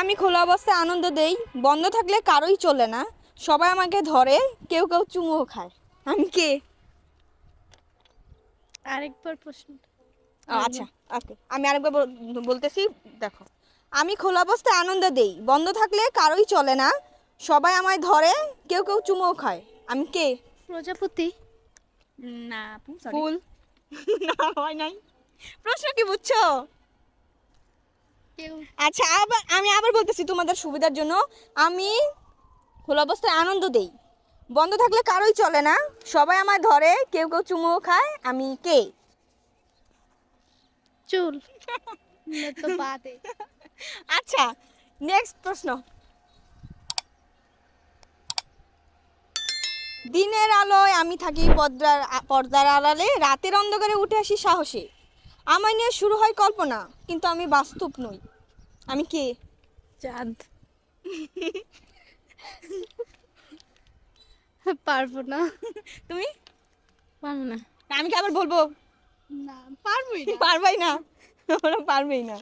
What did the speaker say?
আমি খোলা অবস্থায় আনন্দ দেই বন্ধ থাকলে কারোই চলে না। সবাই আমাকে ধরে কেউ কেউ চুমুও খায়। আমি কে? আরেকবার প্রশ্ন। ও, আচ্ছা ওকে। আমি আরেকবার বল- বলতেছি দেখো। আমি খোলা অবস্থায় আনন্দ দেই বন্ধ থাকলে কারোই চলে না। সবাই আমায় ধরে কেউ কেউ চুমুও খায়। আমি কে? প্রজাপতি। না আপু ফুল। না হয় নাই। প্রশ্ন কি বুঝছ? আচ্ছা আবার আমি আবার বলতেছি তোমাদের সুবিধার জন্য। আমি খোলা অবস্থায় আনন্দ দেই। বন্ধ থাকলে কারোই চলে না। সবাই আমায় ধরে কেউ কেউ চুমুও খায় আমি কে? চুল। আচ্ছা নেক্সট প্রশ্ন। দিনের আলোয় আমি থাকি পর্দার পর্দার আড়ালে রাতের অন্ধকারে উঠে আসি সাহসে। আমায় নিয়ে শুরু হয় কল্পনা কিন্তু আমি বাস্তব নই। আমি কে? চাঁদ। পারব না। তুমি? পারব না। আমি কি আবার বলব? না পারবোই না। পারবাই না। ওরা পারবেই না।